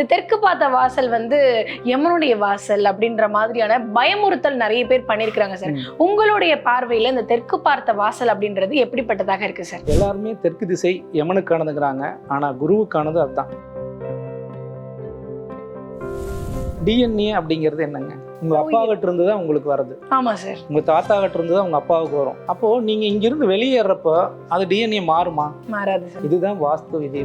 இந்த தெற்கு பார்த்த வாசல் வந்து யமனுடைய வாசல் அப்படின்ற மாதிரியான பயமுறுத்தல் நிறைய பேர் பண்ணியிருக்கிறாங்க சார். உங்களுடைய பார்வையில இந்த தெற்கு பார்த்த வாசல் அப்படின்றது எப்படிப்பட்டதாக இருக்கு சார்? எல்லாருமே தெற்கு திசை யமனுக்கானதுங்கிறாங்க. ஆனால் குருவுக்கானது அதுதான். டிஎன்ஏ அப்படிங்கிறது என்னங்க? உங்க ஓ, அப்பா கிட்ட இருந்து தான் உங்களுக்கு வருது ஆமா சார். உங்க தாத்தா கிட்ட இருந்து தான் உங்க அப்பாவுக்கு வரும். அப்போ நீங்க இங்கிருந்து வெளியேறப்போ அது டிஎன்ஏ மாறுமா? மாறாது சார். இதுதான் வாஸ்து விதி.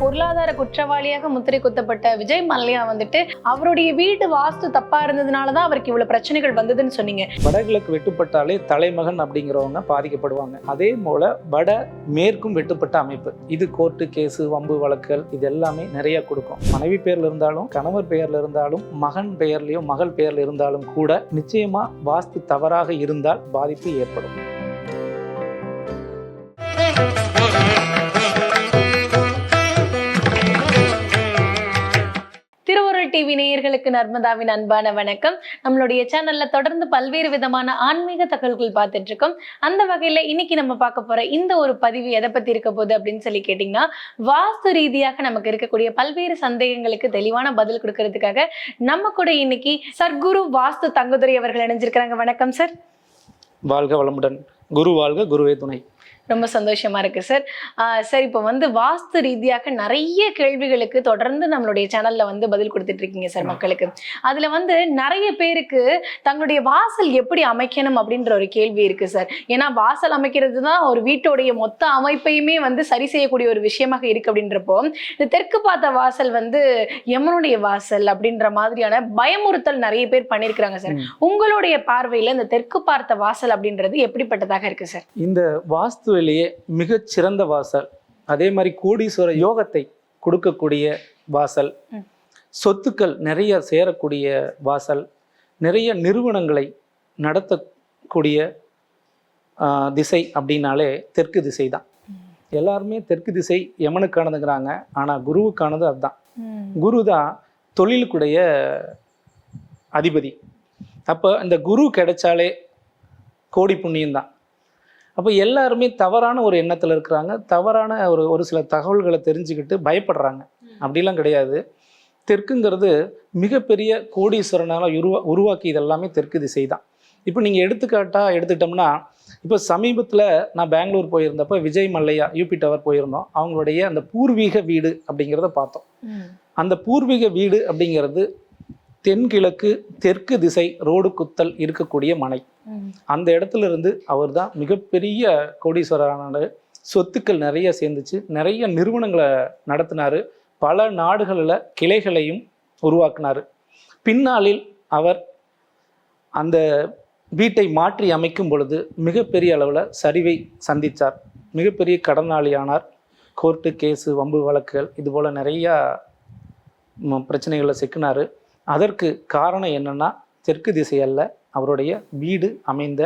பொருளாதார குற்றவாளியாக முத்திரை குத்தப்பட்ட விஜய் மல்லையா வந்துட்டு அவருடைய வீட்டு வாஸ்து தப்பா இருந்ததுனாலதான் அவருக்கு இவ்வளவு பிரச்சனைகள் வந்ததுன்னு சொன்னீங்க. வடகிழக்கு வெட்டுப்பட்டாலே தலைமகன் அப்படிங்கிறவங்க பாதிக்கப்படுவாங்க. அதே போல வட மேற்கும் வெட்டுப்பட்ட அமைப்பு. இது கோர்ட்டு கேஸு வம்பு வழக்குகள் இது எல்லாமே நிறைய கொடுக்கும். மனைவி பெயர்ல இருந்தாலும் கணவர் பெயர்ல இருந்தாலும் மகன் பெயர்லயோ மகள் பெயர்ல இருந்தாலும் கூட நிச்சயமா வாஸ்து தவறாக இருந்தால் பாதிப்பு ஏற்படும். டிவி நேயர்களுக்கு நர்மதாவின் அன்பான வணக்கம். நம்மளுடைய சேனல்ல தொடர்ந்து பல்வேறு விதமான ஆன்மீக தகவல்கள் பார்த்துட்டு இருக்கோம். அந்த வகையில இன்னைக்கு நம்ம பார்க்க போற இந்த ஒரு பதிவு எதை பத்தி இருக்க போகுது அப்படின்னு சொல்லி கேட்டீங்கன்னா வாஸ்து ரீதியாக நமக்கு இருக்கக்கூடிய பல்வேறு சந்தேகங்களுக்கு தெளிவான பதில் கொடுக்கறதுக்காக நம்ம கூட இன்னைக்கு சர்க்குரு வாஸ்து தங்குதுரை அவர்கள் இணைஞ்சிருக்கிறாங்க. வணக்கம் சார் வாழ்க வளமுடன். குரு வாழ்க குருவே துணை. ரொம்ப சந்தோஷமா இருக்கு சார் சார் இப்போ வந்து வாஸ்து ரீதியாக நிறைய கேள்விகளுக்கு தொடர்ந்து நம்மளுடைய சேனல்ல வந்து பதில் கொடுத்துட்டு இருக்கீங்க சார் மக்களுக்கு. அதுல வந்து நிறைய பேருக்கு தங்களுடைய வாசல் எப்படி அமைக்கணும் அப்படின்ற ஒரு கேள்வி இருக்கு சார் ஏன்னா வாசல் அமைக்கிறது தான் ஒரு வீட்டோடைய மொத்த அமைப்பையுமே வந்து சரி செய்யக்கூடிய ஒரு விஷயமாக இருக்கு அப்படின்றப்போ இந்த தெற்கு பார்த்த வாசல் வந்து யமனுடைய வாசல் அப்படின்ற மாதிரியான பயமுறுத்தல் நிறைய பேர் பண்ணியிருக்கிறாங்க சார். உங்களுடைய பார்வையில இந்த தெற்கு பார்த்த வாசல் அப்படின்றது எப்படிப்பட்டதாக இருக்கு சார் இந்த வாஸ்துவிலேயே மிகச் சிறந்த வாசல். அதே மாதிரி கோடீஸ்வர யோகத்தை கொடுக்கக்கூடிய வாசல். சொத்துக்கள் நிறைய சேரக்கூடிய வாசல். நிறைய நிறுவனங்களை நடத்தக்கூடிய திசை அப்படின்னாலே தெற்கு திசை தான். எல்லாருமே தெற்கு திசை யமனுக்கானதுங்கிறாங்க. ஆனால் குருவுக்கானது அதுதான். குரு தான் தொழிலுக்குடைய அதிபதி. அப்போ இந்த குரு கிடைச்சாலே கோடி புண்ணியம் தான் அப்போ எல்லாருமே தவறான ஒரு எண்ணத்தில் இருக்கிறாங்க. தவறான ஒரு ஒரு சில தகவல்களை தெரிஞ்சுக்கிட்டு பயப்படுறாங்க. அப்படிலாம் கிடையாது. தெற்குங்கிறது மிகப்பெரிய கோடீஸ்வரனால் உருவா உருவாக்கி இதெல்லாமே தெற்கு திசை தான். இப்போ நீங்கள் எடுத்துக்காட்டாக எடுத்துட்டோம்னா இப்போ சமீபத்தில் நான் பெங்களூர் போயிருந்தப்போ விஜய் மல்லையா யூபி டவர் போயிருந்தோம். அவங்களுடைய அந்த பூர்வீக வீடு அப்படிங்கிறத பார்த்தோம். அந்த பூர்வீக வீடு அப்படிங்கிறது தென்கிழக்கு தெற்கு திசை ரோடு குத்தல் இருக்கக்கூடிய மனை. அந்த இடத்துல இருந்து அவர் தான் மிகப்பெரிய கோடீஸ்வரரானாரு சொத்துக்கள் நிறைய சேர்ந்துச்சு. நிறைய நிறுவனங்களை நடத்தினாரு. பல நாடுகளில் கிளைகளையும் உருவாக்குனாரு. பின்னாளில் அவர் அந்த வீட்டை மாற்றி அமைக்கும் பொழுது மிகப்பெரிய அளவில் சரிவை சந்தித்தார் மிகப்பெரிய கடனாளியானார். கோர்ட்டு கேஸு வம்பு வழக்குகள் இது போல் நிறையா பிரச்சனைகளில் சிக்கினார். அதற்கு காரணம் என்னன்னா தெற்கு திசை அல்ல அவருடைய வீடு அமைந்த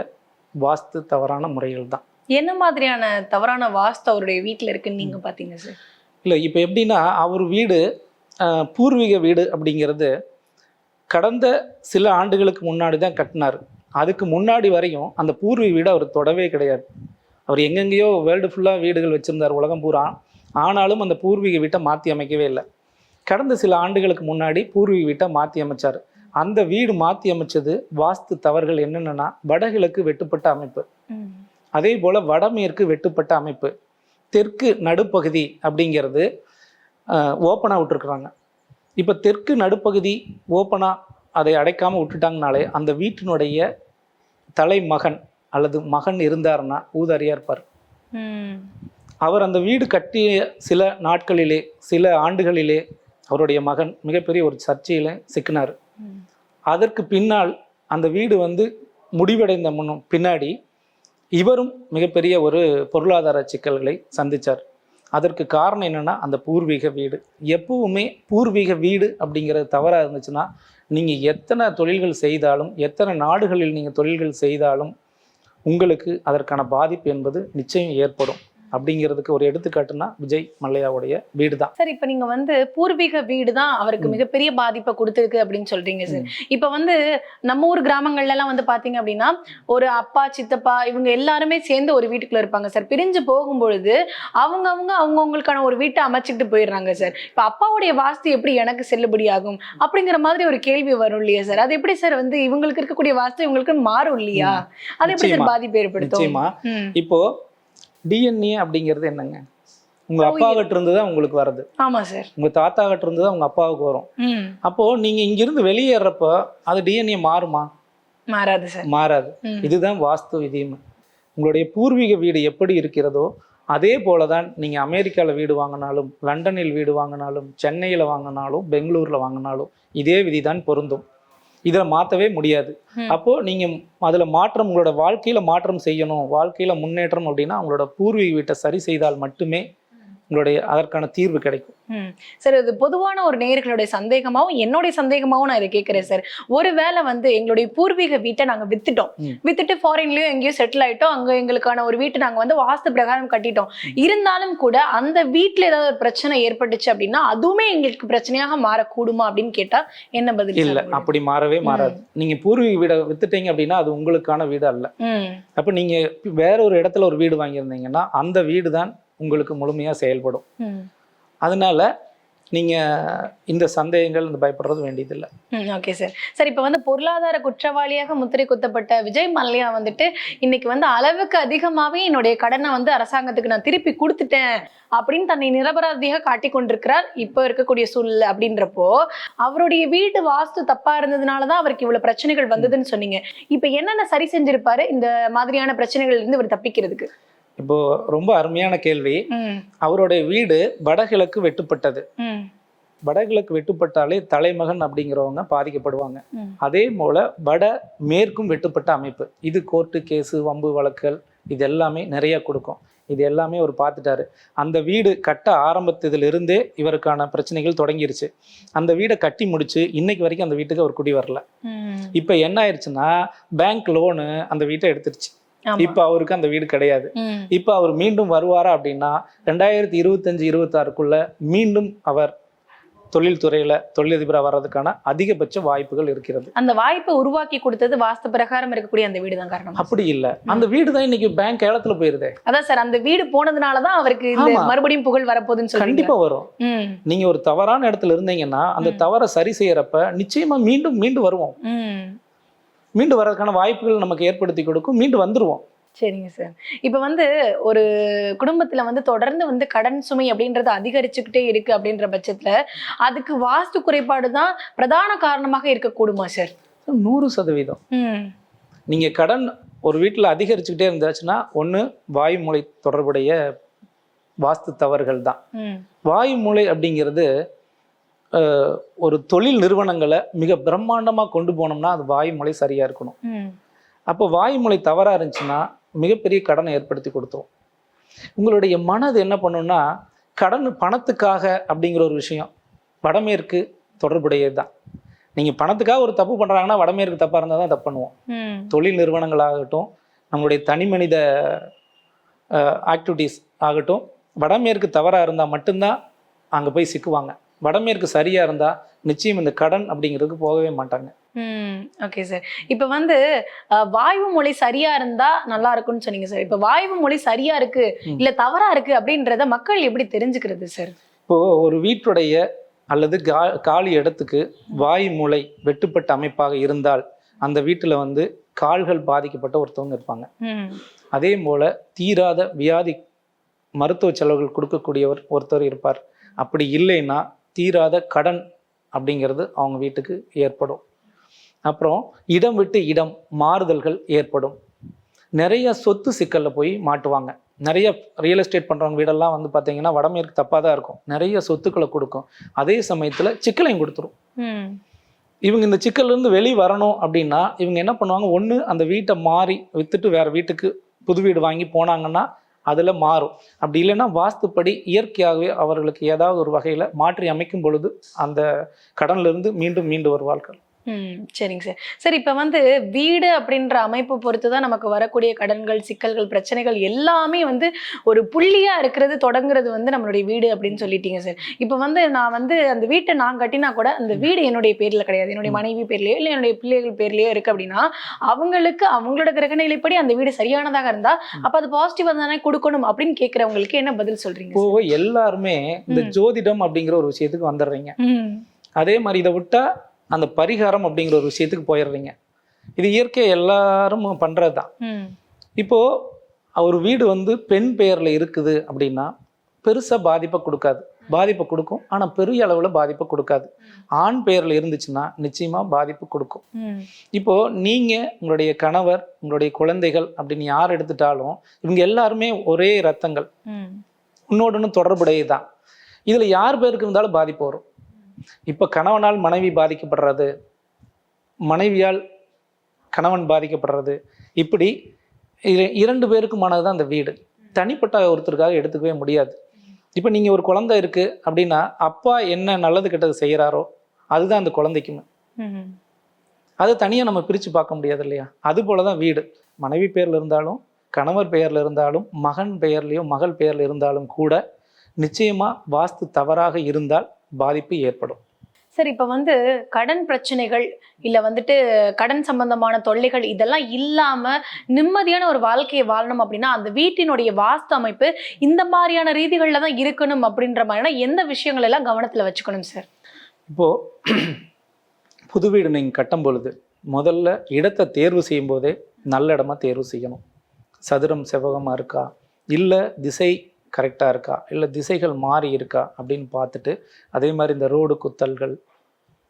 வாஸ்து தவறான முறைகள் தான். என்ன மாதிரியான தவறான வாஸ்து அவருடைய வீட்ல இருக்குன்னு நீங்க பாத்தீங்க சார் இல்லை இப்போ எப்படின்னா அவர் வீடு பூர்வீக வீடு அப்படிங்கிறது கடந்த சில ஆண்டுகளுக்கு முன்னாடி தான் கட்டினார். அதுக்கு முன்னாடி வரையும் அந்த பூர்வீக வீடு அவர் தொடவே கிடையாது. அவர் எங்கெங்கேயோ வேர்ல்டு ஃபுல்லாக வீடுகள் வச்சுருந்தார் உலகம் பூரா. ஆனாலும் அந்த பூர்வீக வீட்டை மாற்றி அமைக்கவே இல்லை. கடந்த சில ஆண்டுகளுக்கு முன்னாடி பூர்வீக வீட்டை மாற்றி அமைச்சார். அந்த வீடு மாற்றி அமைச்சது வாஸ்து தவறுகள் என்னென்னா வடகிழக்கு வெட்டுப்பட்ட அமைப்பு. அதே போல் வடமேற்கு வெட்டுப்பட்ட அமைப்பு. தெற்கு நடுப்பகுதி அப்படிங்கிறது ஓப்பனாக விட்டுருக்குறாங்க. இப்போ தெற்கு நடுப்பகுதி ஓப்பனாக அதை அடைக்காமல் விட்டுட்டாங்கனாலே அந்த வீட்டினுடைய தலைமகன் அல்லது மகன் இருந்தாருன்னா ஊதாரியாக இருப்பார். அவர் அந்த வீடு கட்டிய சில நாட்களிலே சில ஆண்டுகளிலே அவருடைய மகன் மிகப்பெரிய ஒரு சர்ச்சையில் சிக்கினார். அதற்கு பின்னால் அந்த வீடு வந்து முடிவடைந்த முன்னும் பின்னாடி இவரும் மிகப்பெரிய ஒரு பொருளாதார சிக்கல்களை சந்தித்தார் அதற்கு காரணம் என்னன்னா அந்த பூர்வீக வீடு. எப்பவுமே பூர்வீக வீடு அப்படிங்கிறது தவறாக இருந்துச்சுன்னா நீங்கள் எத்தனை தொழில்கள் செய்தாலும் எத்தனை நாடுகளில் நீங்கள் தொழில்கள் செய்தாலும் உங்களுக்கு அதற்கான பாதிப்பு என்பது நிச்சயம் ஏற்படும். அப்படிங்கிறதுக்கு ஒரு எடுத்துக்காட்டுனா விஜய் மல்லையாவுடைய வீடு தான் சார் இப்ப நீங்க வந்து பூர்வீக வீடு தான் அவருக்கு. மிகப்பெரிய பாதிப்பை கொடுத்திருக்கு அப்படின்னு சொல்றீங்க சார். இப்ப வந்து நம்ம ஊர் கிராமங்கள்ல எல்லாம் வந்து பாத்தீங்க அப்படின்னா ஒரு அப்பா சித்தப்பா இவங்க எல்லாருமே சேர்ந்து ஒரு வீட்டுக்குள்ள இருப்பாங்க சார். பிரிஞ்சு போகும்பொழுது அவங்க அவங்க அவங்கவுங்களுக்கான ஒரு வீட்டை அமைச்சுக்கிட்டு போயிடுறாங்க சார். இப்ப அப்பாவுடைய வாஸ்து எப்படி எனக்கு செல்லுபடி ஆகும் அப்படிங்கிற மாதிரி ஒரு கேள்வி வரும் இல்லையா சார்? அது எப்படி சார் வந்து இவங்களுக்கு இருக்கக்கூடிய வாஸ்து இவங்களுக்கு மாறும் இல்லையா? அது எப்படி சார். பாதிப்பு ஏற்படுத்தும். இப்போ டிஎன்ஏ அப்படிங்கிறது என்னங்க? உங்க அப்பா கிட்ட இருந்து தான் உங்களுக்கு வருது ஆமா சார். உங்க தாத்தா கிட்ட இருந்து தான் உங்க அப்பாவுக்கு வரும். அப்போ நீங்க இங்கிருந்து வெளியேறப்போ அது டிஎன்ஏ மாறுமா? மாறாது சார். மாறாது. இதுதான் வாஸ்து விதியும் உங்களுடைய பூர்வீக வீடு எப்படி இருக்கிறதோ அதே போல தான் நீங்க அமெரிக்கால வீடு வாங்கினாலும் லண்டனில் வீடு வாங்கினாலும் சென்னையில வாங்கினாலும் பெங்களூர்ல வாங்கினாலும் இதே விதிதான் பொருந்தும். இதை மாற்றவே முடியாது ம். அப்போ நீங்க அதுல மாற்றம் உங்களோட வாழ்க்கையில மாற்றம் செய்யணும் வாழ்க்கையில முன்னேற்றம் அப்படின்னா உங்களோட பூர்வீக வீட்டை சரி செய்தால் மட்டுமே உங்களுடைய அதற்கான தீர்வு கிடைக்கும். சார் இது பொதுவான ஒரு நேயர்களுடைய சந்தேகமாவும் என்னுடைய சந்தேகமாவும் நான் இதை கேட்கிறேன் சார். ஒருவேளை வந்து எங்களுடைய பூர்வீக வீட்டை நாங்க வித்துட்டோம். வித்துட்டு ஃபாரின்லயோ எங்கேயோ செட்டில் ஆயிட்டோம். அங்க எங்களுக்கான ஒரு வீட்டை நாங்க வந்து வாஸ்து பிரகாரம் கட்டிட்டோம். இருந்தாலும் கூட அந்த வீட்ல ஏதாவது ஒரு பிரச்சனை ஏற்பட்டுச்சு அப்படின்னா அதுவுமே எங்களுக்கு பிரச்சனையாக மாறக்கூடுமா அப்படின்னு கேட்டா என்ன பதில் இல்ல? அப்படி மாறவே மாறாது. நீங்க பூர்வீக வீடை வித்துட்டீங்க அப்படின்னா அது உங்களுக்கான வீடு அல்ல. அப்போ நீங்க வேற ஒரு இடத்துல ஒரு வீடு வாங்கியிருந்தீங்கன்னா அந்த வீடு தான் உங்களுக்கு முழுமையா செயல்படும். அதனால நீங்க இந்த சந்தேகங்கள் இந்த பயப்படுறது வேண்டியதில்லை. ஓகே சார் சார் இப்போ வந்து பொருளாதார குற்றவாளியாக முத்திரை குத்தப்பட்ட விஜய் மல்லையா வந்துட்டு இன்னைக்கு வந்து அளவுக்கு அதிகமாவே என்னுடைய கடனை வந்து அரசாங்கத்துக்கு நான் திருப்பி கொடுத்துட்டேன் அப்படின்னு தன்னை நிரபராதியாக காட்டி கொண்டிருக்கிறார் இப்போ இருக்கக்கூடிய சூழ்நிலை அப்படின்றப்போ அவருடைய வீட்டு வாஸ்து தப்பா இருந்ததுனால தான் அவருக்கு இவ்வளவு பிரச்சனைகள் வந்ததுன்னு சொன்னீங்க. இப்போ என்னென்ன சரி செஞ்சிருப்பாரு இந்த மாதிரியான பிரச்சனைகள்ல இருந்து இவர் தப்பிக்கிறதுக்கு? இப்போ ரொம்ப அருமையான கேள்வி. அவருடைய வீடு வடகிழக்கு வெட்டுப்பட்டது. வடகிழக்கு வெட்டுப்பட்டாலே தலைமகன் அப்படிங்கிறவங்க பாதிக்கப்படுவாங்க. அதே போல வட மேற்கும் வெட்டுப்பட்ட அமைப்பு. இது கோர்ட்டு கேஸு வம்பு வழக்குகள் இது எல்லாமே நிறைய கொடுக்கும். இது எல்லாமே அவர் பார்த்துட்டாரு. அந்த வீடு கட்ட ஆரம்பித்ததிலிருந்தே இவருக்கான பிரச்சனைகள் தொடங்கிருச்சு. அந்த வீடை கட்டி முடிச்சு இன்னைக்கு வரைக்கும் அந்த வீட்டுக்கு அவர் குடி வரல. இப்போ என்ன ஆயிடுச்சுன்னா பேங்க் லோனு அந்த வீட்டை எடுத்துருச்சு. இப்போ அவருக்கு அந்த வீடு கிடையாது. இப்போ அவர் மீண்டும் வருவாரா அப்படின்னா ரெண்டாயிரத்தி இருபத்தஞ்சு இருபத்தாறுக்குள்ள மீண்டும் அவர் தொழில்துறையில தொழிலதிபராக வர்றதுக்கான அதிகபட்ச வாய்ப்புகள் இருக்கிறது. அந்த வாய்ப்பை உருவாக்கி கொடுத்தது வாஸ்து பிரகாரம் இருக்கக்கூடிய அந்த வீடு தான் காரணம். அப்படி இல்ல. அந்த வீடு தான் இன்னைக்கு பேங்க் ஏலத்துல போயிருதே. அதான் சார் அந்த வீடு போனதுனால தான் அவருக்கு. மறுபடியும் புகழ் வரப்போகுதுன்னு கண்டிப்பா வரும். நீங்க ஒரு தவறான இடத்துல இருந்தீங்கன்னா அந்த. தவறை சரி செய்யறப்ப நிச்சயமா மீண்டும் மீண்டும் வருவோம். ம் மீண்டும் வர்றதுக்கான வாய்ப்புகள் நமக்கு ஏற்படுத்தி கொடுக்கும். மீண்டும் வந்துருவோம். சரிங்க சார். இப்போ வந்து ஒரு குடும்பத்துல வந்து தொடர்ந்து வந்து கடன் சுமை அப்படின்றது அதிகரிச்சுக்கிட்டே இருக்கு அப்படின்ற பட்சத்துல அதுக்கு வாஸ்து குறைபாடு தான் பிரதான காரணமாக இருக்கக்கூடுமா சார் நூறு சதவீதம். ம். நீங்க கடன் ஒரு வீட்டுல அதிகரிச்சுக்கிட்டே இருந்தாச்சுன்னா ஒண்ணு வாயு மூளை தொடர்புடைய வாஸ்து தவறுகள் தான். ம். வாயு மூளை அப்படிங்கிறது ஒரு தொழில் நிறுவனங்களை மிக பிரம்மாண்டமா கொண்டு போனோம்னா அது வாயு மூளை சரியா இருக்கணும். அப்போ வாயு மூளை தவறா இருந்துச்சுன்னா மிகப்பெரிய கடனை ஏற்படுத்தி கொடுத்துரும் உங்களுடைய மனது என்ன பண்ணும்னா கடன் பணத்துக்காக அப்படிங்கிற ஒரு விஷயம் வடமேற்கு தொடர்புடையது தான் நீங்கள் பணத்துக்காக ஒரு தப்பு பண்ணுறாங்கன்னா வடமேற்கு தப்பாக இருந்தால் தான் தப்பு பண்ணுவோம். தொழில் நிறுவனங்களாகட்டும் நம்மளுடைய தனி மனித ஆக்டிவிட்டீஸ் ஆகட்டும் வடமேற்கு தவறாக இருந்தால் மட்டும்தான் அங்கே போய் சிக்குவாங்க. வடமேற்கு சரியாக இருந்தால் நிச்சயம் இந்த கடன் அப்படிங்கிறதுக்கு போகவே மாட்டாங்க. ம் ஓகே சார் இப்போ வந்து வாய்வு மொழி சரியா இருந்தா நல்லா இருக்கும்னு சொன்னீங்க சார் இப்போ வாய்வு மொழி சரியா இருக்கு. இல்ல தவறா இருக்கு அப்படின்றத மக்கள் எப்படி தெரிஞ்சுக்கிறது சார் இப்போது ஒரு வீட்டுடைய அல்லது காலி இடத்துக்கு வாய் மூளை வெட்டுப்பட்ட அமைப்பாக இருந்தால் அந்த வீட்டில் வந்து கால்கள் பாதிக்கப்பட்ட ஒருத்தவங்க இருப்பாங்க. அதே போல் தீராத வியாதி மருத்துவ செலவுகள் கொடுக்கக்கூடியவர் ஒருத்தர் இருப்பார். அப்படி இல்லைன்னா தீராத கடன் அப்படிங்கிறது அவங்க வீட்டுக்கு ஏற்படும். அப்புறம் இடம் விட்டு இடம் மாறுதல்கள் ஏற்படும். நிறைய சொத்து சிக்கலில் போய் மாட்டுவாங்க. நிறைய ரியல் எஸ்டேட் பண்ணுறவங்க வீடெல்லாம் வந்து பார்த்தீங்கன்னா வடமேற்கு தப்பாக தான் இருக்கும். நிறைய சொத்துக்களை கொடுக்கும். அதே சமயத்தில் சிக்கலையும் கொடுத்துரும். இவங்க இந்த சிக்கல்ல இருந்து வெளியே வரணும் அப்படின்னா இவங்க என்ன பண்ணுவாங்க? ஒன்று அந்த வீட்டை மாறி வித்துட்டு வேற வீட்டுக்கு புது வீடு வாங்கி போனாங்கன்னா அதில் மாறும். அப்படி இல்லைன்னா வாஸ்துப்படி இயற்கையாகவே அவர்களுக்கு ஏதாவது ஒரு வகையில் மாற்றி அமைக்கும் பொழுது அந்த கடன்லேருந்து மீண்டும் மீண்டு வருவார்கள். சரிங்க சார். சார் இப்போ வந்து வீடு அப்படின்ற அமைப்பு பொறுத்து தான் நமக்கு வரக்கூடிய கடன்கள் சிக்கல்கள் பிரச்சனைகள் எல்லாமே வந்து ஒரு புள்ளியா இருக்கிறது தொடங்குறது வந்து நம்மளுடைய வீடு அப்படின்னு சொல்லிட்டீங்க சார். இப்போ வந்து நான் வந்து அந்த வீட்டை நான் கட்டினா கூட அந்த வீடு என்னுடைய பேர்ல கிடையாது. என்னுடைய மனைவி பேர்லயோ இல்லை என்னுடைய பிள்ளைகள் பேர்லயோ இருக்கு அப்படின்னா அவங்களுக்கு அவங்களோட கிரகநிலைப்படி அந்த வீடு சரியானதாக இருந்தா அப்ப அது பாசிட்டிவா தானே கொடுக்கணும் அப்படின்னு கேட்கறவங்களுக்கு என்ன பதில் சொல்றீங்க இப்போ சார்? எல்லாருமே இந்த. ஜோதிடம் அப்படிங்கிற ஒரு விஷயத்துக்கு வந்துடுறீங்க. அதே மாதிரி இதை விட்டா அந்த பரிகாரம் அப்படிங்கிற ஒரு விஷயத்துக்கு போயிடுறீங்க. இது இயற்கை எல்லாரும் பண்றது தான் ம். இப்போ ஒரு வீடு வந்து பெண் பெயர்ல இருக்குது அப்படின்னா பெருசா பாதிப்பை கொடுக்காது. பாதிப்பை கொடுக்கும். ஆனா பெரிய அளவுல பாதிப்பை கொடுக்காது. ஆண் பெயர்ல இருந்துச்சுன்னா நிச்சயமா பாதிப்பு கொடுக்கும். ம். இப்போ நீங்க உங்களுடைய கணவர் உங்களுடைய குழந்தைகள் அப்படின்னு யார் எடுத்துட்டாலும் இவங்க எல்லாருமே ஒரே ரத்தங்கள். உன்னோடன்னு தொடர்புடையதுதான். இதுல யார் பேருக்கு இருந்தாலும் பாதிப்பு வரும். இப்ப கணவனால் மனைவி பாதிக்கப்படுறது மனைவியால் கணவன் பாதிக்கப்படுறது. இப்படி இர- இரண்டு பேருக்குமானது தான் அந்த வீடு. தனிப்பட்ட ஒருத்தருக்காக எடுத்துக்கவே முடியாது. இப்போ நீங்க ஒரு குழந்தை இருக்கு அப்படின்னா அப்பா என்ன நல்லது கெட்டது செய்யறாரோ அதுதான் அந்த குழந்தைக்குமே. அதை தனியாக நம்ம பிரித்து பார்க்க முடியாது இல்லையா? அது போல தான் வீடு. மனைவி பேரில் இருந்தாலும் கணவர் பெயரில் இருந்தாலும் மகன் பெயர்லையோ மகள் பெயரில் இருந்தாலும் கூட நிச்சயமாக வாஸ்து தவறாக இருந்தால் பாதிப்பு ஏற்படும். சார் இப்ப வந்து கடன் பிரச்சனைகள் இல்ல வந்துட்டு கடன் சம்பந்தமான தொல்லைகள் இதெல்லாம் இல்லாம நிம்மதியான ஒரு வாழ்க்கையை வாழணும் அப்படின்னா அந்த வீட்டினுடைய வாஸ்து அமைப்பு இந்த மாதிரியான ரீதிகள்ல தான் இருக்கணும் அப்படின்ற மாதிரியான எந்த விஷயங்கள் எல்லாம் கவனத்துல வச்சுக்கணும் சார்? இப்போது புது வீடு நீங்கள் கட்டும் பொழுது முதல்ல இடத்தை தேர்வு செய்யும் போதே நல்ல இடமா தேர்வு செய்யணும். சதுரம் செவ்வகமாக இருக்கா? இல்லை திசை கரெக்டாக இருக்கா? இல்லை திசைகள் மாறி இருக்கா? அப்படின்னு பார்த்துட்டு அதே மாதிரி இந்த ரோடு குத்தல்கள்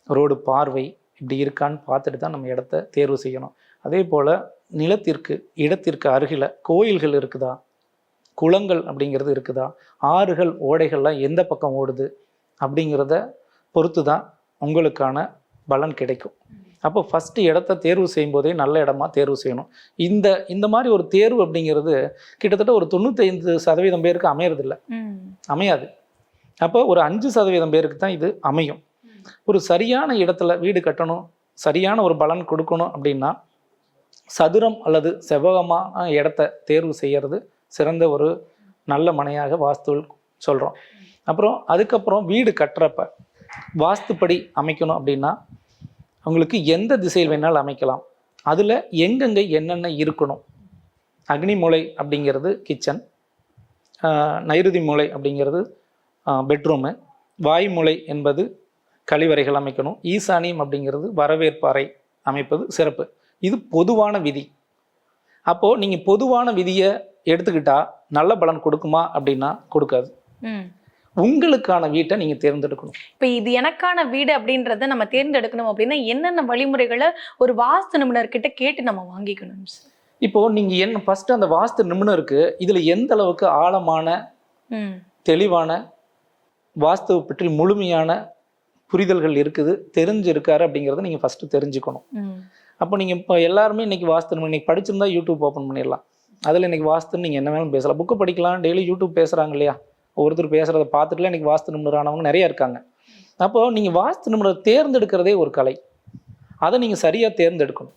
ரோடு பார்வை இப்படி இருக்கான்னு பார்த்துட்டு தான் நம்ம இடத்த தேர்வு செய்யணும். அதே போல் நிலத்திற்கு இடத்திற்கு அருகில் கோயில்கள் இருக்குதா? குளங்கள் அப்படிங்கிறது இருக்குதா? ஆறுகள் ஓடைகள்லாம் எந்த பக்கம் ஓடுது? அப்படிங்கிறத பொறுத்து தான் உங்களுக்கான பலன் கிடைக்கும். அப்போ ஃபஸ்ட்டு இடத்த தேர்வு செய்யும் போதே நல்ல இடமா தேர்வு செய்யணும். இந்த இந்த மாதிரி ஒரு தேர்வு அப்படிங்கிறது கிட்டத்தட்ட ஒரு தொண்ணூத்தைந்து சதவீதம் பேருக்கு அமையறதில்ல. அமையாது. அப்போ ஒரு அஞ்சு சதவீதம் பேருக்கு தான் இது அமையும். ஒரு சரியான இடத்துல வீடு கட்டணும் சரியான ஒரு பலன் கொடுக்கணும் அப்படின்னா சதுரம் அல்லது செவ்வகமான இடத்த தேர்வு செய்யறது சிறந்த ஒரு நல்ல மனையாக வாஸ்துவில் சொல்கிறோம் அப்புறம் அதுக்கப்புறம் வீடு கட்டுறப்ப வாஸ்துப்படி அமைக்கணும் அப்படின்னா அவங்களுக்கு எந்த திசையில் வேணாலும் அமைக்கலாம். அதில் எங்கெங்கே என்னென்ன இருக்கணும்? அக்னி மூலை அப்படிங்கிறது கிச்சன் நைருதி மூலை அப்படிங்கிறது பெட்ரூமு வாய்மூலை என்பது கழிவறைகள் அமைக்கணும். ஈசானியம் அப்படிங்கிறது வரவேற்பறை அமைப்பது சிறப்பு. இது பொதுவான விதி. அப்போது நீங்கள் பொதுவான விதியை எடுத்துக்கிட்டா நல்ல பலன் கொடுக்குமா அப்படின்னா கொடுக்காது. உங்களுக்கான வீட்டை நீங்கள் தேர்ந்தெடுக்கணும். இப்ப இது எனக்கான வீடு அப்படின்றத நம்ம தேர்ந்தெடுக்கணும் அப்படின்னா என்னென்ன வழிமுறைகளை ஒரு வாஸ்து நிபுணர்கிட்ட கேட்டு நம்ம வாங்கிக்கணும் இப்போ நீங்க என்ன ஃபர்ஸ்ட் அந்த வாஸ்து நிபுணருக்கு இதுல எந்த அளவுக்கு ஆழமான தெளிவான வாஸ்துவை பற்றி முழுமையான புரிதல்கள் இருக்குது தெரிஞ்சிருக்காரு அப்படிங்கிறத நீங்க ஃபர்ஸ்ட் தெரிஞ்சுக்கணும். அப்போ நீங்க இப்போ எல்லாருமே இன்னைக்கு வாஸ்து இன்னைக்கு படிச்சிருந்தா யூடியூப் ஓப்பன் பண்ணிடலாம். அதில் இன்னைக்கு வாஸ்துன்னு நீங்க என்ன வேணாலும் பேசலாம். புக்கு படிக்கலாம் டெய்லி யூடியூப் பேசுறாங்க இல்லையா? ஒருத்தர் பேசுறத பார்த்துட்டுல இன்னைக்கு வாஸ்து நிபுணர் ஆனவங்க நிறைய இருக்காங்க. அப்போ நீங்க வாஸ்து நிபுணர் தேர்ந்தெடுக்கிறதே ஒரு கலை. அதை நீங்க சரியா தேர்ந்தெடுக்கணும்.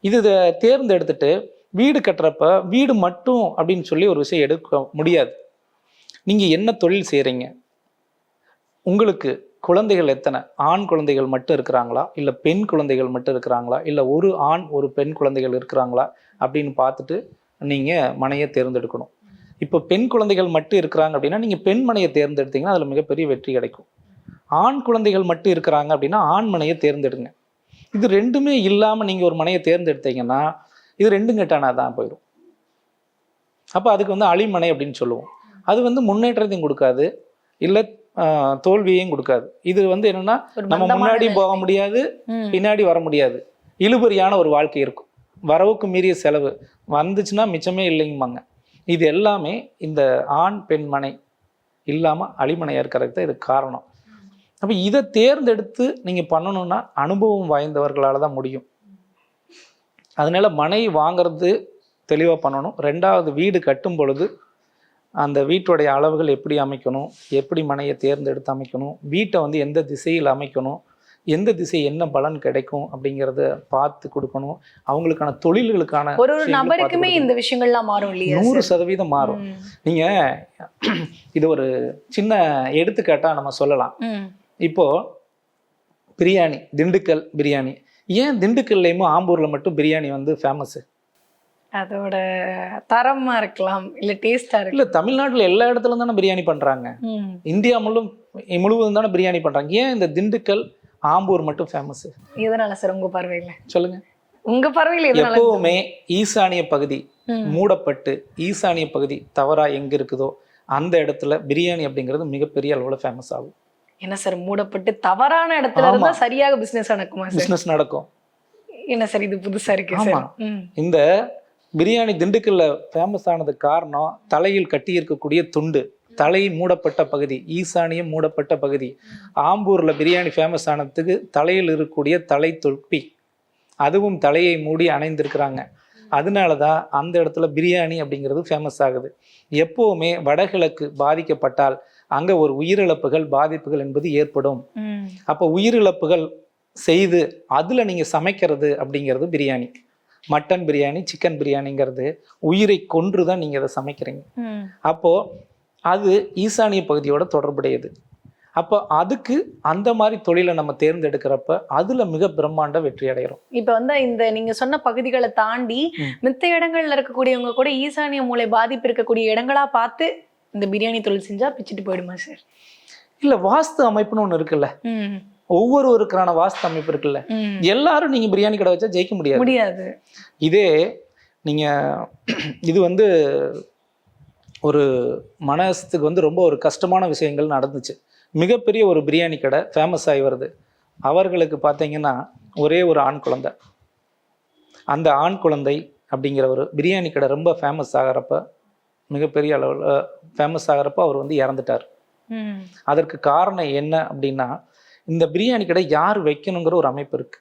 இதை தேர்ந்தெடுத்துட்டு வீடு கட்டுறப்ப வீடு மட்டும் அப்படின்னு சொல்லி ஒரு விஷயம் எடுக்க முடியாது. நீங்கள் என்ன தொழில் செய்கிறீங்க உங்களுக்கு குழந்தைகள் எத்தனை? ஆண் குழந்தைகள் மட்டும் இருக்கிறாங்களா? இல்லை பெண் குழந்தைகள் மட்டும் இருக்கிறாங்களா? இல்லை ஒரு ஆண் ஒரு பெண் குழந்தைகள் இருக்கிறாங்களா? அப்படின்னு பார்த்துட்டு நீங்கள் மனையை தேர்ந்தெடுக்கணும். இப்போ பெண் குழந்தைகள் மட்டும் இருக்கிறாங்க அப்படின்னா நீங்கள் பெண் மனையை தேர்ந்தெடுத்தீங்கன்னா அதில் மிகப்பெரிய வெற்றி கிடைக்கும். ஆண் குழந்தைகள் மட்டும் இருக்கிறாங்க அப்படின்னா ஆண் மனையை தேர்ந்தெடுங்க. இது ரெண்டுமே இல்லாமல் நீங்கள் ஒரு மனையை தேர்ந்தெடுத்தீங்கன்னா இது ரெண்டும் கெட்டானா தான் போயிடும் அப்போ அதுக்கு வந்து அழிமனை அப்படின்னு சொல்லுவோம். அது வந்து முன்னேற்றத்தையும் கொடுக்காது. இல்லை தோல்வியையும் கொடுக்காது. இது வந்து என்னன்னா நம்ம முன்னாடியும் போக முடியாது பின்னாடி வர முடியாது. இழுபறியான ஒரு வாழ்க்கை இருக்கும். வரவுக்கு மீறிய செலவு. வந்துச்சுன்னா மிச்சமே இல்லைங்குமாங்க இது எல்லாமே இந்த ஆண் பெண்மனை இல்லாமல் அழிமனையாக இருக்கிறதுக்கு தான் இது காரணம். அப்போ இதை தேர்ந்தெடுத்து நீங்கள் பண்ணணும்னா அனுபவம் வாய்ந்தவர்களால் தான் முடியும். அதனால மனை வாங்குறது தெளிவாக பண்ணணும். ரெண்டாவது வீடு கட்டும் பொழுது அந்த வீட்டுடைய அளவுகள் எப்படி அமைக்கணும் எப்படி மனையை தேர்ந்தெடுத்து அமைக்கணும் வீட்டை வந்து எந்த திசையில் அமைக்கணும் எந்த திசை என்ன பலன் கிடைக்கும் அப்படிங்கிறத பார்த்து கொடுக்கணும் அவங்களுக்கான தொழில்களுக்கான ஒரு ஒரு நபருக்குமே. இந்த விஷயங்கள்லாம் மாறும் இல்லையா நூறு? சதவீதம் மாறும். நீங்க இது ஒரு சின்ன எடுத்துக்காட்டா நம்ம சொல்லலாம். இப்போ பிரியாணி திண்டுக்கல் பிரியாணி ஏன் திண்டுக்கல்லையும் ஆம்பூர்ல மட்டும் பிரியாணி வந்து ஃபேமஸ் அதோட தரமா இருக்கலாம் இல்ல டேஸ்டா இருக்கலாம் இல்ல தமிழ்நாட்டுல எல்லா இடத்துல தானே பிரியாணி பண்றாங்க. இந்தியா முழுவதும் முழுவதும் தானே பிரியாணி பண்றாங்க ஏன் இந்த திண்டுக்கல் ஆம்பூர் மட்டும் ஃபேமஸ் எதனால சார் உங்க பார்வையில? சொல்லுங்க. உங்க பார்வையில எப்பவுமே ஈசானிய பகுதி. மூடப்பட்டு ஈசானிய பகுதி தவறா எங்க இருக்குதோ அந்த இடத்துல பிரியாணி அப்படிங்கிறது மிகப்பெரிய அளவுல ஃபேமஸ் ஆகும். என்ன சார் மூடப்பட்டு தவறான இடத்துல. இருந்தா சரியாக பிசினஸ் நடக்குமா பிசினஸ் நடக்கும். என்ன சார் இது புதுசா இருக்கு. சார். இந்த பிரியாணி திண்டுக்கல்ல ஃபேமஸ் ஆனதுக்கு காரணம் தலையில் கட்டி இருக்கக்கூடிய துண்டு. தலை மூடப்பட்ட பகுதி ஈசானியம் மூடப்பட்ட பகுதி. ஆம்பூர்ல பிரியாணி ஃபேமஸ் ஆனதுக்கு தலையில் இருக்கக்கூடிய தலை தொப்பி அதுவும் தலையை மூடி அணைந்திருக்கிறாங்க. அதனால தான் அந்த இடத்துல பிரியாணி அப்படிங்கிறது ஃபேமஸ் ஆகுது. எப்போவுமே வடகிழக்கு பாதிக்கப்பட்டால் அங்கே ஒரு உயிரிழப்புகள் பாதிப்புகள் என்பது ஏற்படும். அப்போ உயிரிழப்புகள் செய்து அதில் நீங்கள் சமைக்கிறது அப்படிங்கிறது பிரியாணி. மட்டன் பிரியாணி சிக்கன் பிரியாணிங்கிறது உயிரை கொன்று தான் நீங்கள் அதை சமைக்கிறீங்க. அப்போது அது ஈசானிய பகுதியோட தொடர்புடையது. அப்போ அதுக்கு அந்த மாதிரி தொழிலை நம்ம தேர்ந்தெடுக்கிறப்ப அதில் மிக பிரம்மாண்ட வெற்றி அடைகிறோம். இப்ப வந்து இந்த நீங்க சொன்ன பகுதிகளை தாண்டி. மித்த இடங்கள்ல இருக்கக்கூடியவங்க கூட ஈசானிய மூளை பாதிப்பு இருக்கக்கூடிய இடங்களா பார்த்து இந்த பிரியாணி தொழில் செஞ்சா பிச்சுட்டு போயிடுமா சார்? இல்லை வாஸ்து அமைப்புன்னு ஒன்று இருக்குல்ல. ஒவ்வொருவருக்கான வாஸ்து அமைப்பு இருக்குல்ல. எல்லாரும் நீங்கள் பிரியாணி கடை வச்சா ஜெயிக்க முடியாது. முடியாது. இதே நீங்கள் இது வந்து ஒரு மனசுக்கு வந்து ரொம்ப ஒரு கஷ்டமான விஷயங்கள் நடந்துச்சு. மிகப்பெரிய ஒரு பிரியாணி கடை ஃபேமஸ் ஆகி வருது. அவர்களுக்கு பார்த்தீங்கன்னா ஒரே ஒரு ஆண் குழந்தை. அந்த ஆண் குழந்தை அப்படிங்கிற ஒரு பிரியாணி கடை ரொம்ப ஃபேமஸ் ஆகிறப்ப மிகப்பெரிய அளவில் ஃபேமஸ் ஆகிறப்ப அவர் வந்து இறந்துட்டார். அதற்கு காரணம் என்ன அப்படின்னா இந்த பிரியாணி கடை யார் வைக்கணுங்கிற ஒரு அமைப்பு இருக்கு.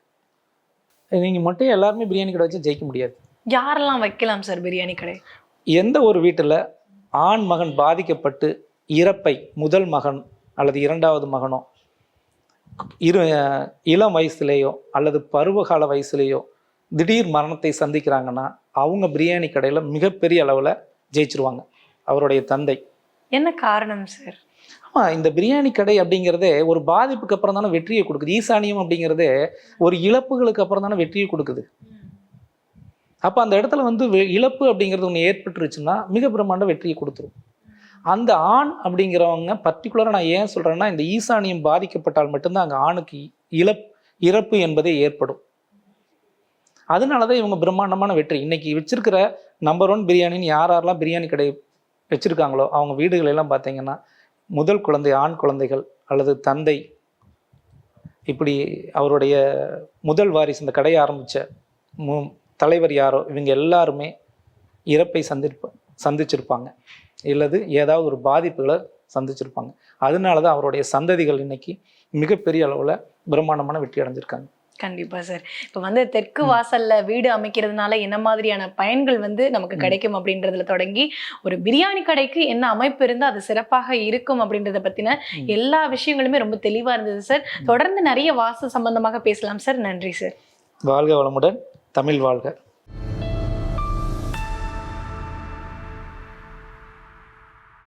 நீங்கள் மட்டும் எல்லாருமே பிரியாணி கடை வச்சு ஜெயிக்க முடியாது. யாரெல்லாம் வைக்கலாம் சார் பிரியாணி கடை? எந்த ஒரு வீட்டில் ஆண் மகன் பாதிக்கப்பட்டு இறப்பை முதல் மகன் அல்லது இரண்டாவது மகனோ இரு இளம் வயசுலேயோ அல்லது பருவகால வயசுலேயோ திடீர் மரணத்தை சந்திக்கிறாங்கன்னா அவங்க பிரியாணி கடையில் மிகப்பெரிய அளவில் ஜெயிச்சிருவாங்க. அவருடைய தந்தை. என்ன காரணம் சார்? ஆமாம் இந்த பிரியாணி கடை அப்படிங்கிறதே ஒரு பாதிப்புக்கு அப்புறம் தானே வெற்றியை கொடுக்குது. ஈசானியம் அப்படிங்கிறதே ஒரு இழப்புகளுக்கு அப்புறம் தானே வெற்றியை கொடுக்குது. அப்போ அந்த இடத்துல வந்து வெ- இழப்பு அப்படிங்கிறது ஒன்று ஏற்பட்டுருச்சுன்னா மிக பிரம்மாண்ட வெற்றியை கொடுத்துரும். அந்த ஆண் அப்படிங்கிறவங்க பர்டிகுலராக நான் ஏன் சொல்கிறேன்னா இந்த ஈசானியம் பாதிக்கப்பட்டால் மட்டும்தான் அங்கே ஆணுக்கு இழப் இறப்பு என்பதே ஏற்படும். அதனால தான் இவங்க பிரம்மாண்டமான வெற்றி. இன்னைக்கு வச்சிருக்கிற நம்பர் ஒன் பிரியாணின்னு யார் யாரெல்லாம் பிரியாணி கடை வச்சுருக்காங்களோ அவங்க வீடுகள் எல்லாம் பார்த்தீங்கன்னா முதல் குழந்தை ஆண் குழந்தைகள் அல்லது தந்தை. இப்படி அவருடைய முதல் வாரிசு இந்த கடையை ஆரம்பித்த மு தலைவர் யாரோ இவங்க எல்லாருமே இறப்பை சந்திப்ப சந்திச்சிருப்பாங்க. இல்லது ஏதாவது ஒரு பாதிப்புகளை சந்திச்சிருப்பாங்க. அதனால தான் அவருடைய சந்ததிகள் இன்னைக்கு மிகப்பெரிய அளவில் பிரம்மாண்டமான வெற்றி அடைஞ்சிருக்காங்க. கண்டிப்பா சார். இப்ப வந்து தெற்கு வாசல்ல வீடு அமைக்கிறதுனால என்ன மாதிரியான பயன்கள் வந்து நமக்கு. கிடைக்கும் அப்படின்றதுல தொடங்கி ஒரு பிரியாணி கடைக்கு என்ன அமைப்பு இருந்தா அது சிறப்பாக இருக்கும் அப்படின்றத பத்தின. எல்லா விஷயங்களுமே ரொம்ப தெளிவா இருந்தது சார். தொடர்ந்து நிறைய வாஸ்து சம்பந்தமாக பேசலாம் சார். நன்றி சார். வாழ்க வளமுடன். தமிழ் வாழ்க.